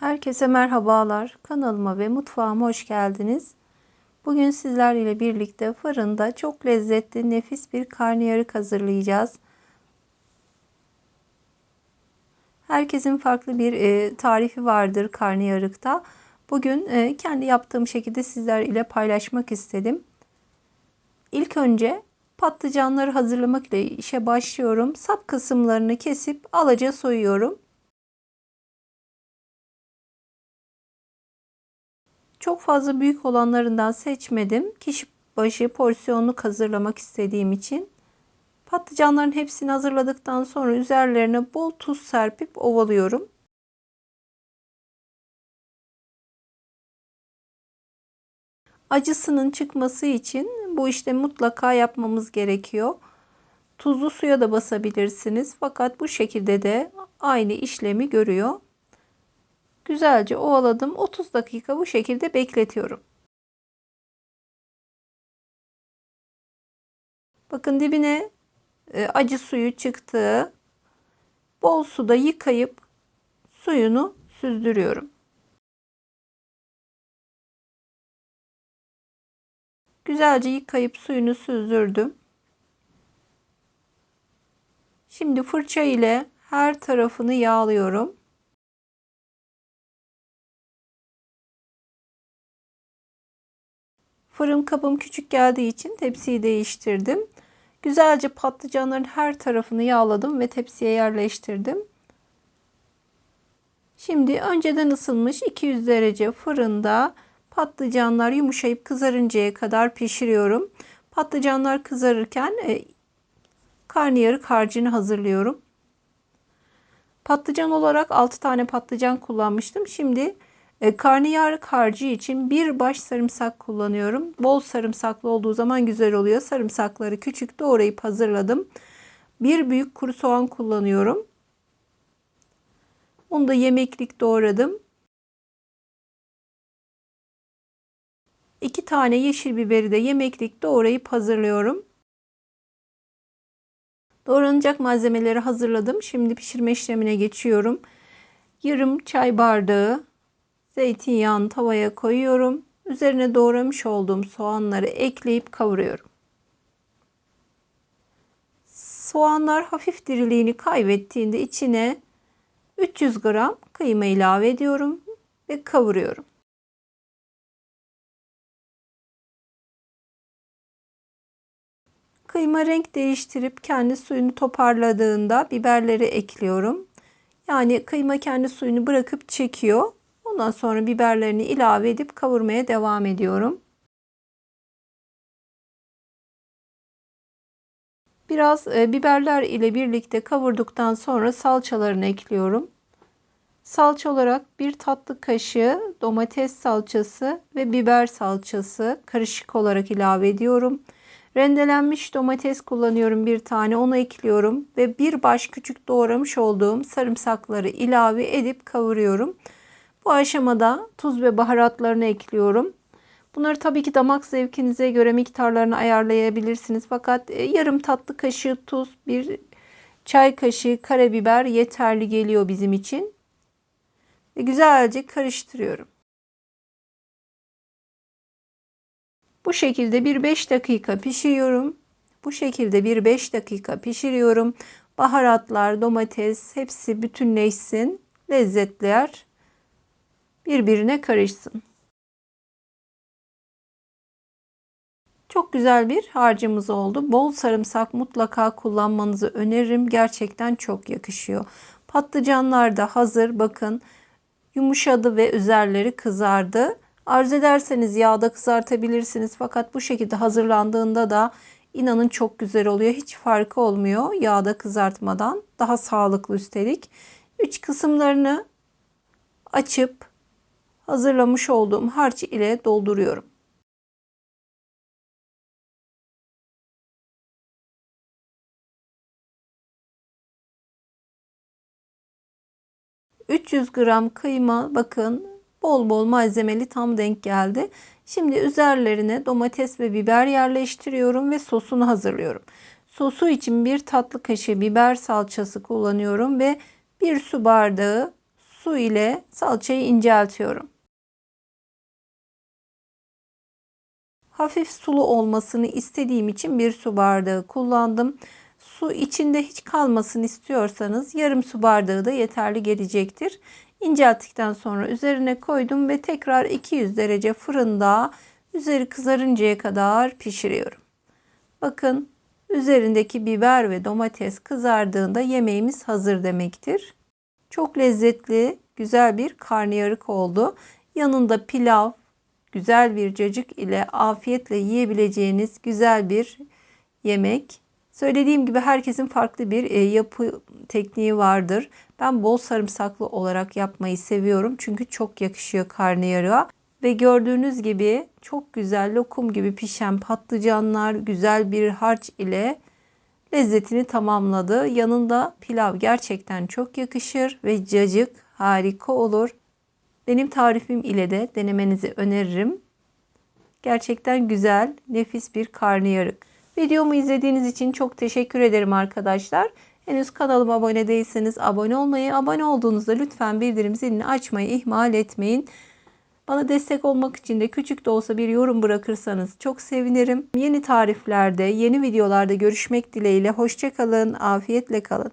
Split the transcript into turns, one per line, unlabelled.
Herkese merhabalar. Kanalıma ve mutfağıma hoş geldiniz. Bugün sizler ile birlikte fırında çok lezzetli, nefis bir karnıyarık hazırlayacağız. Herkesin farklı bir e, tarifi vardır karnıyarıkta. Bugün e, kendi yaptığım şekilde sizler ile paylaşmak istedim. İlk önce patlıcanları hazırlamak ile işe başlıyorum. Sap kısımlarını kesip alaca soyuyorum. Çok fazla büyük olanlarından seçmedim. Kişi başı porsiyonluk hazırlamak istediğim için. Patlıcanların hepsini hazırladıktan sonra üzerlerine bol tuz serpip ovalıyorum. Acısının çıkması için bu işlemi mutlaka yapmamız gerekiyor. Tuzlu suya da basabilirsiniz. Fakat bu şekilde de aynı işlemi görüyor. Güzelce ovaladım. 30 dakika bu şekilde bekletiyorum. Bakın dibine e, acı suyu çıktı. Bol suda yıkayıp suyunu süzdürüyorum. Güzelce yıkayıp suyunu süzdürdüm. Şimdi fırça ile her tarafını yağlıyorum. Fırın kabım küçük geldiği için tepsiyi değiştirdim. Güzelce patlıcanların her tarafını yağladım ve tepsiye yerleştirdim. Şimdi önceden ısınmış 200 derece fırında patlıcanlar yumuşayıp kızarıncaya kadar pişiriyorum. Patlıcanlar kızarırken e, karnıyarık harcını hazırlıyorum. Patlıcan olarak 6 tane patlıcan kullanmıştım. Şimdi e, karnıyarık harcı için bir baş sarımsak kullanıyorum. Bol sarımsaklı olduğu zaman güzel oluyor. Sarımsakları küçük doğrayıp hazırladım. Bir büyük kuru soğan kullanıyorum. Onu da yemeklik doğradım. İki tane yeşil biberi de yemeklik doğrayıp hazırlıyorum. Doğranacak malzemeleri hazırladım. Şimdi pişirme işlemine geçiyorum. Yarım çay bardağı Zeytinyağını tavaya koyuyorum. Üzerine doğramış olduğum soğanları ekleyip kavuruyorum. Soğanlar hafif diriliğini kaybettiğinde içine 300 gram kıyma ilave ediyorum ve kavuruyorum. Kıyma renk değiştirip kendi suyunu toparladığında biberleri ekliyorum. Yani kıyma kendi suyunu bırakıp çekiyor. Ondan sonra biberlerini ilave edip kavurmaya devam ediyorum. Biraz e, biberler ile birlikte kavurduktan sonra salçalarını ekliyorum. Salça olarak bir tatlı kaşığı domates salçası ve biber salçası karışık olarak ilave ediyorum. Rendelenmiş domates kullanıyorum bir tane onu ekliyorum ve bir baş küçük doğramış olduğum sarımsakları ilave edip kavuruyorum. Bu aşamada tuz ve baharatlarını ekliyorum. Bunları tabii ki damak zevkinize göre miktarlarını ayarlayabilirsiniz. Fakat e, yarım tatlı kaşığı tuz, bir çay kaşığı karabiber yeterli geliyor bizim için. Ve güzelce karıştırıyorum. Bu şekilde bir 5 dakika pişiriyorum. Bu şekilde bir 5 dakika pişiriyorum. Baharatlar, domates hepsi bütünleşsin. Lezzetler birbirine karışsın. Çok güzel bir harcımız oldu. Bol sarımsak mutlaka kullanmanızı öneririm. Gerçekten çok yakışıyor. Patlıcanlar da hazır. Bakın yumuşadı ve üzerleri kızardı. Arzu ederseniz yağda kızartabilirsiniz. Fakat bu şekilde hazırlandığında da inanın çok güzel oluyor. Hiç farkı olmuyor yağda kızartmadan. Daha sağlıklı üstelik. Üç kısımlarını açıp hazırlamış olduğum harç ile dolduruyorum. ...300 gram kıyma bakın bol bol malzemeli tam denk geldi. Şimdi üzerlerine domates ve biber yerleştiriyorum ve sosunu hazırlıyorum. Sosu için bir tatlı kaşığı biber salçası kullanıyorum ve bir su bardağı su ile salçayı inceltiyorum. Hafif sulu olmasını istediğim için bir su bardağı kullandım. Su içinde hiç kalmasın istiyorsanız yarım su bardağı da yeterli gelecektir. İncelttikten sonra üzerine koydum ve tekrar 200 derece fırında üzeri kızarıncaya kadar pişiriyorum. Bakın üzerindeki biber ve domates kızardığında yemeğimiz hazır demektir. Çok lezzetli, güzel bir karnıyarık oldu. Yanında pilav, güzel bir cacık ile afiyetle yiyebileceğiniz güzel bir yemek. Söylediğim gibi herkesin farklı bir e, yapı tekniği vardır. Ben bol sarımsaklı olarak yapmayı seviyorum. Çünkü çok yakışıyor karnıyarığa. Ve gördüğünüz gibi çok güzel lokum gibi pişen patlıcanlar güzel bir harç ile lezzetini tamamladı. Yanında pilav gerçekten çok yakışır ve cacık harika olur. Benim tarifim ile de denemenizi öneririm. Gerçekten güzel, nefis bir karnıyarık. Videomu izlediğiniz için çok teşekkür ederim arkadaşlar. Henüz kanalıma abone değilseniz abone olmayı, abone olduğunuzda lütfen bildirim zilini açmayı ihmal etmeyin. Bana destek olmak için de küçük de olsa bir yorum bırakırsanız çok sevinirim. Yeni tariflerde, yeni videolarda görüşmek dileğiyle. Hoşçakalın, afiyetle kalın.